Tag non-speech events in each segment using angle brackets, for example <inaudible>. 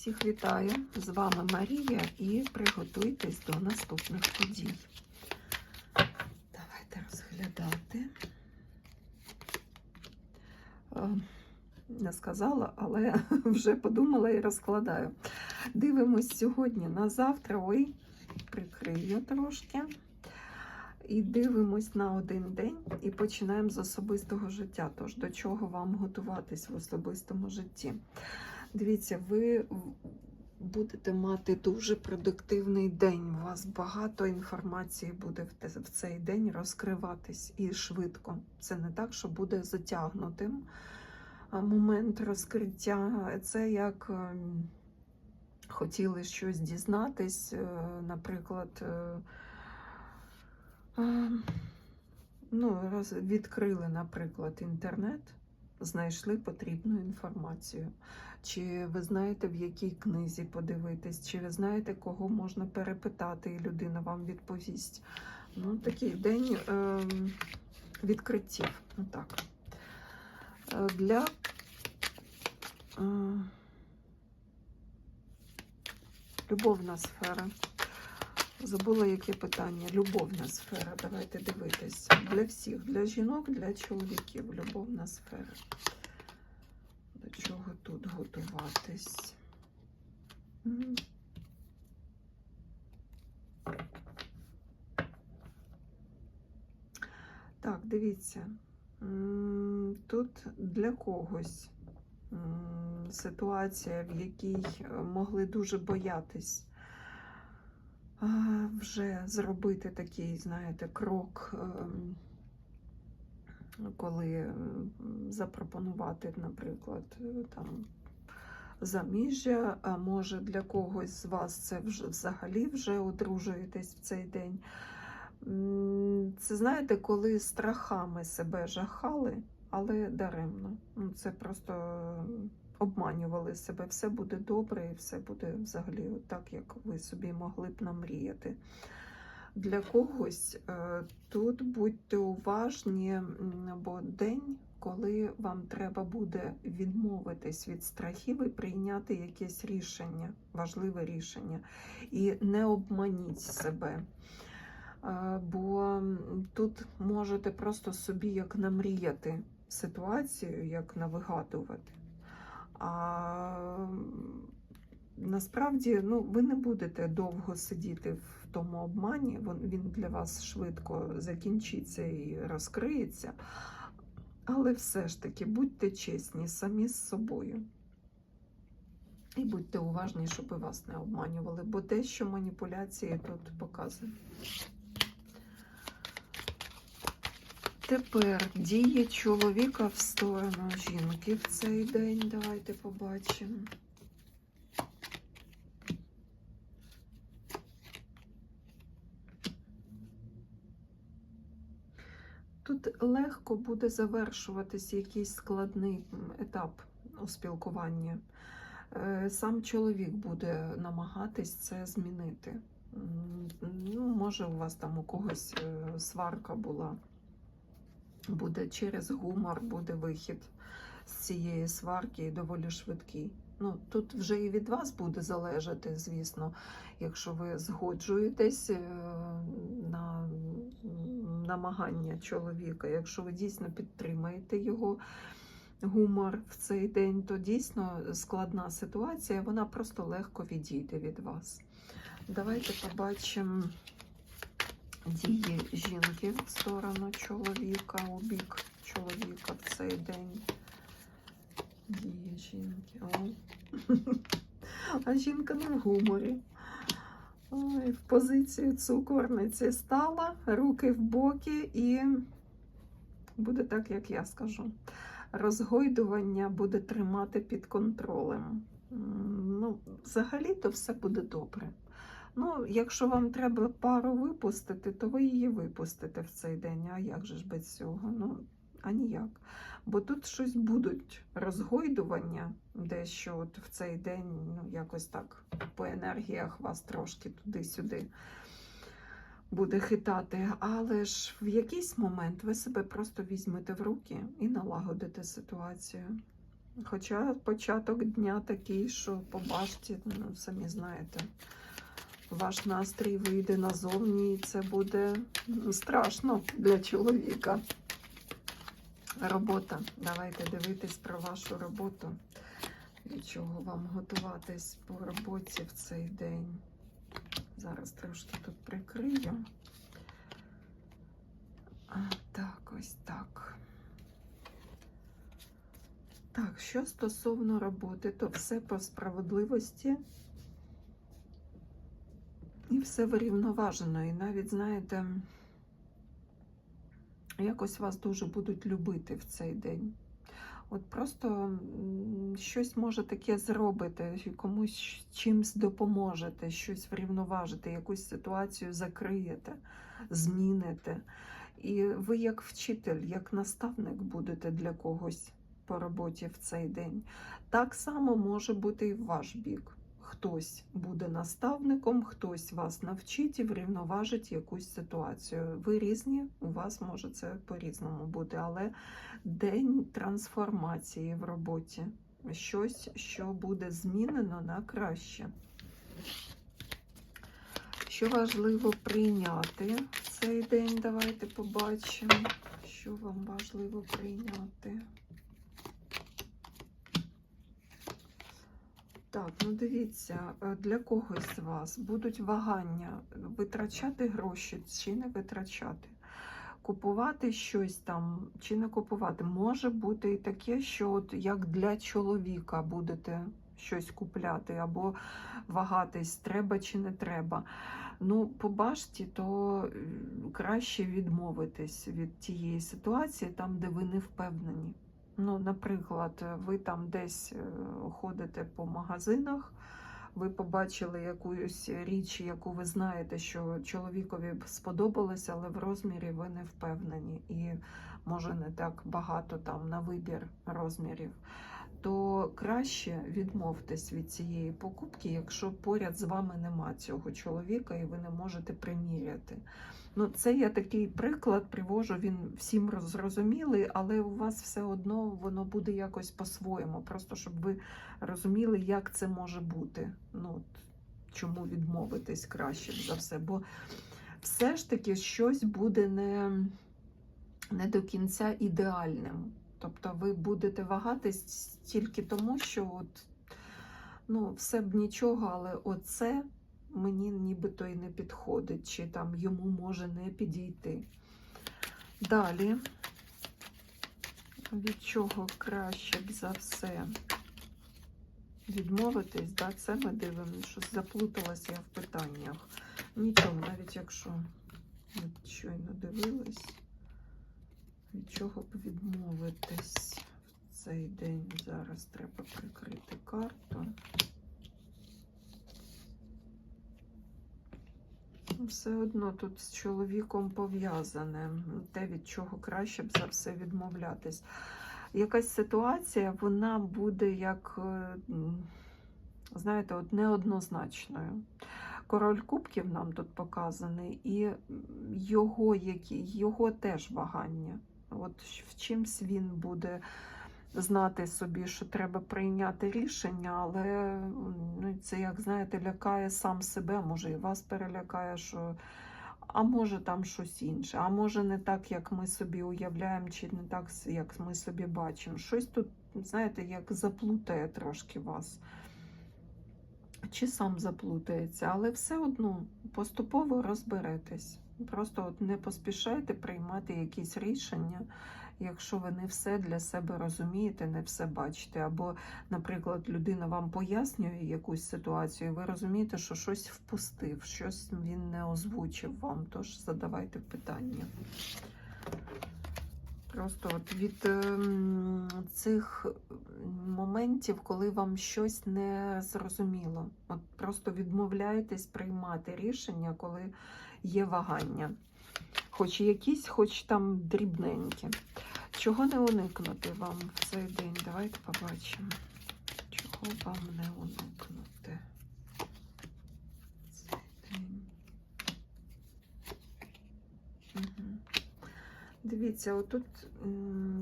Всіх вітаю! З вами Марія і приготуйтесь до наступних подій. Давайте розглядати. Е, Не сказала, але <laughs> вже подумала і розкладаю. Дивимось сьогодні на завтра. Ой, прикрию трошки. І дивимось на один день і починаємо з особистого життя. Тож до чого вам готуватись в особистому житті? Дивіться, ви будете мати дуже продуктивний день. У вас багато інформації буде в цей день розкриватись і швидко. Це не так, що буде затягнутим момент розкриття. Це як ем, хотіли щось дізнатись, е, наприклад. е, Ну, роз, відкрили, наприклад, інтернет, знайшли потрібну інформацію. Чи ви знаєте, в якій книзі подивитись, чи ви знаєте, кого можна перепитати, і людина вам відповість. Ну, такий день е, відкриттів. Отак. Для е, любовна сфера. Забула, яке питання. Любовна сфера. Давайте дивитись. Для всіх, для жінок, для чоловіків. Любовна сфера. До чого тут готуватись? Так, дивіться. Тут для когось ситуація, в якій могли дуже боятись вже зробити такий, знаєте, крок, ем, коли запропонувати, наприклад, е, там заміжжя, а може для когось з вас це вже взагалі вже одружуєтесь в цей день. Це знаєте, коли страхами себе жахали, але даремно. Ну, Це просто обманювали себе. Все буде добре і все буде взагалі так, як ви собі могли б намріяти. Для когось е, тут будьте уважні, бо день, коли вам треба буде відмовитись від страхів і прийняти якесь рішення, важливе рішення. І не обманіть себе. Е, Бо тут можете просто собі як намріяти ситуацію, як навигадувати. А насправді ну, ви не будете довго сидіти в тому обмані, він для вас швидко закінчиться і розкриється. Але все ж таки будьте чесні самі з собою. І будьте уважні, щоб вас не обманювали, бо дещо маніпуляції тут показує. Тепер дії чоловіка в сторону жінки в цей день. Давайте побачимо. Тут легко буде завершуватись якийсь складний етап у спілкуванні. Е, Сам чоловік буде намагатись це змінити. Ну, може, у вас там у когось е, сварка була. Буде через гумор, буде вихід з цієї сварки доволі швидкий. Ну, тут вже і від вас буде залежати, звісно, якщо ви згоджуєтесь е, на намагання чоловіка, якщо ви дійсно підтримаєте його гумор в цей день, то дійсно складна ситуація, вона просто легко відійде від вас. Давайте побачимо дії жінки в сторону чоловіка, у бік чоловіка в цей день. Дії жінки. Ой. <laughs> А жінка не в гуморі. Ой, в позицію цукорниці стала, руки в боки і буде так, як я скажу. Розгойдування буде тримати під контролем. Ну, взагалі-то все буде добре. Ну, якщо вам треба пару випустити, то ви її випустите в цей день. А як же ж без цього? Ну, а ніяк. Бо тут щось будуть розгойдування, дещо от в цей день, ну, якось так по енергіях вас трошки туди-сюди буде хитати. Але ж в якийсь момент ви себе просто візьмете в руки і налагодите ситуацію. Хоча початок дня такий, що побачите, ну, самі знаєте, ваш настрій вийде назовні, і це буде страшно для чоловіка. Робота. Давайте дивитись про вашу роботу. Від чого вам готуватись по роботі в цей день. Зараз трошки тут прикрию. Так, ось так. Так, що стосовно роботи, то все по справедливості і все вирівноважено. І навіть, знаєте, якось вас дуже будуть любити в цей день. От просто щось може таке зробите, і комусь чимсь допоможете, щось врівноважите, якусь ситуацію закриєте, зміните. І ви, як вчитель, як наставник будете для когось по роботі в цей день. Так само може бути і в ваш бік. Хтось буде наставником, хтось вас навчить і врівноважить якусь ситуацію. Ви різні, у вас може це по-різному бути, але день трансформації в роботі. Щось, що буде змінено на краще. Що важливо прийняти цей день? Давайте побачимо, що вам важливо прийняти. Так, ну дивіться, е, для когось з вас будуть вагання витрачати гроші чи не витрачати, купувати щось там чи не купувати. Може бути і таке, що от як для чоловіка будете щось купляти або вагатись, треба чи не треба. Ну, по башті, то е, краще відмовитись від тієї ситуації, там, де ви не впевнені. Ну, наприклад, ви там десь е, ходите по магазинах, ви побачили якусь річ, яку ви знаєте, що чоловікові б сподобалося, але в розмірі ви не впевнені, і може не так багато там на вибір розмірів. То краще відмовтесь від цієї покупки, якщо поряд з вами нема цього чоловіка і ви не можете приміряти. Ну, це я такий приклад привожу, він всім зрозумілий, але у вас все одно воно буде якось по-своєму, просто щоб ви розуміли, як це може бути. Ну, чому відмовитись краще за все. Бо все ж таки щось буде не, не до кінця ідеальним. Тобто ви будете вагатись тільки тому, що от, ну, все б нічого, але оце мені нібито і не підходить, чи там йому може не підійти. Далі, від чого краще б за все відмовитись, да? це ми дивимося, що заплуталася я в питаннях. Нічого, навіть якщо щойно дивилась, від чого б відмовитись в цей день. Зараз треба прикрити карту. Все одно тут з чоловіком пов'язане, те, від чого краще б за все відмовлятись. Якась ситуація, вона буде як, е, знаєте, от неоднозначною. Король кубків нам тут показаний, і його, які, його теж вагання. От в чимсь він буде знати собі, що треба прийняти рішення, але ну, це, як знаєте, лякає сам себе, може і вас перелякає, що а може там щось інше, а може не так, як ми собі уявляємо, чи не так, як ми собі бачимо. Щось тут, знаєте, як заплутає трошки вас. Чи сам заплутається, але все одно поступово розберетесь. Просто от не поспішайте приймати якісь рішення, якщо ви не все для себе розумієте, не все бачите. Або, наприклад, людина вам пояснює якусь ситуацію, ви розумієте, що щось впустив, щось він не озвучив вам, тож задавайте питання. Просто от від ем, цих моментів, коли вам щось не зрозуміло. От просто відмовляєтесь приймати рішення, коли є вагання. Хоч якісь, хоч там дрібненькі. Чого не уникнути вам в цей день? Давайте побачимо. Чого вам не уникнути. Дивіться, отут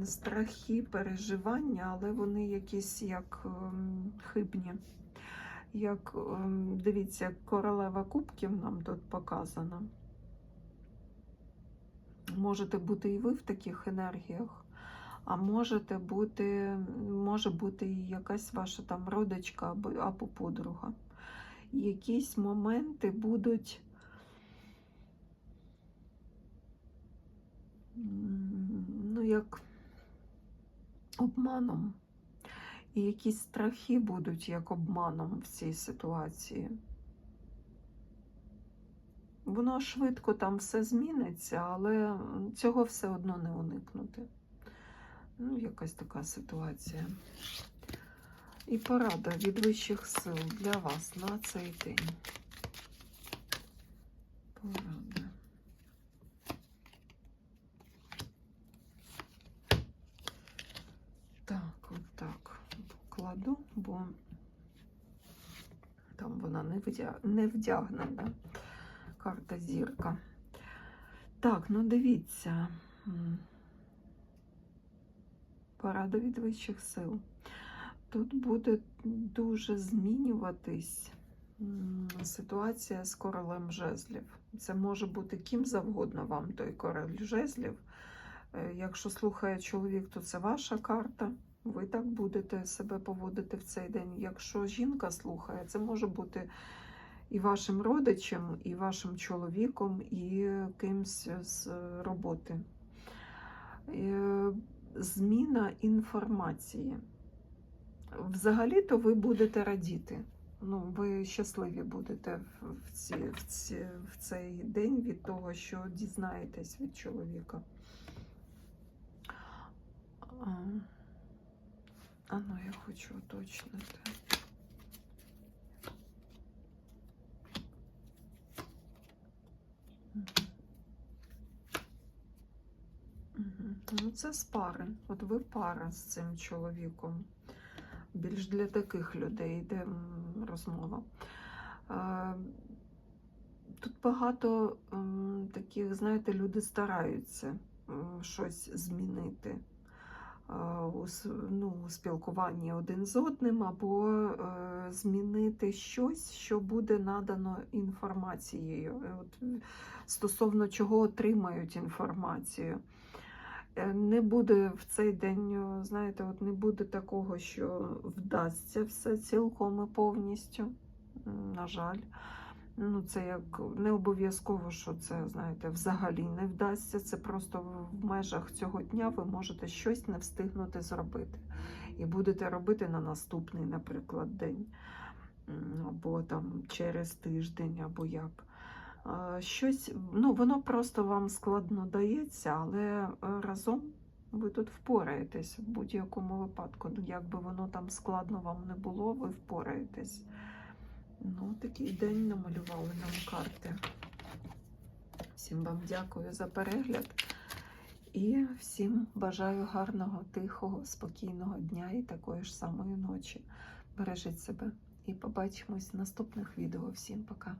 страхи, переживання, але вони якісь як ем, хибні. Як, ем, дивіться, королева кубків нам тут показана. Можете бути і ви в таких енергіях, а можете бути, може бути і якась ваша там родичка або, або подруга. Якісь моменти будуть. Ну, як обманом. І якісь страхи будуть як обманом в цій ситуації. Воно швидко там все зміниться, але цього все одно не уникнути. Ну, якась така ситуація. І порада від вищих сил для вас на цей день. Порада. Так, от так покладу, бо там вона не, вдя... не вдягнена. Карта зірка. Так, ну дивіться. М. Порада від вищих сил. Тут буде дуже змінюватись ситуація з королем жезлів. Це може бути ким завгодно вам той король жезлів. Е, Якщо слухає чоловік, то це ваша карта. Ви так будете себе поводити в цей день. Якщо жінка слухає, це може бути і вашим родичем, і вашим чоловіком, і кимсь з роботи. Е, Зміна інформації. Взагалі-то ви будете радіти. Ну, ви щасливі будете в, ці, в, ці, в цей день від того, що дізнаєтесь від чоловіка. А, ну, я хочу уточнити. Ну, це з пари. От ви пара з цим чоловіком. Більш для таких людей йде розмова. Е, Тут багато таких, знаєте, люди стараються щось змінити у, ну, спілкуванні один з одним, або е, змінити щось, що буде надано інформацією. Е, От, стосовно чого отримають інформацію. Е, Не буде в цей день, знаєте, от не буде такого, що вдасться все цілком і повністю. На жаль. Ну, це як не обов'язково, що це, знаєте, взагалі не вдасться. Це просто в- межах цього дня ви можете щось не встигнути зробити. І будете робити на наступний, наприклад, день, або там через тиждень, або як. Щось, ну, воно просто вам складно дається, але е, разом ви тут впораєтесь в будь-якому випадку. Ну, Як би воно там складно вам не було, ви впораєтесь. Ну, такий день намалювали нам карти. Всім вам дякую за перегляд. І всім бажаю гарного, тихого, спокійного дня і такої ж самої ночі. Бережіть себе і побачимось в наступних відео. Всім пока!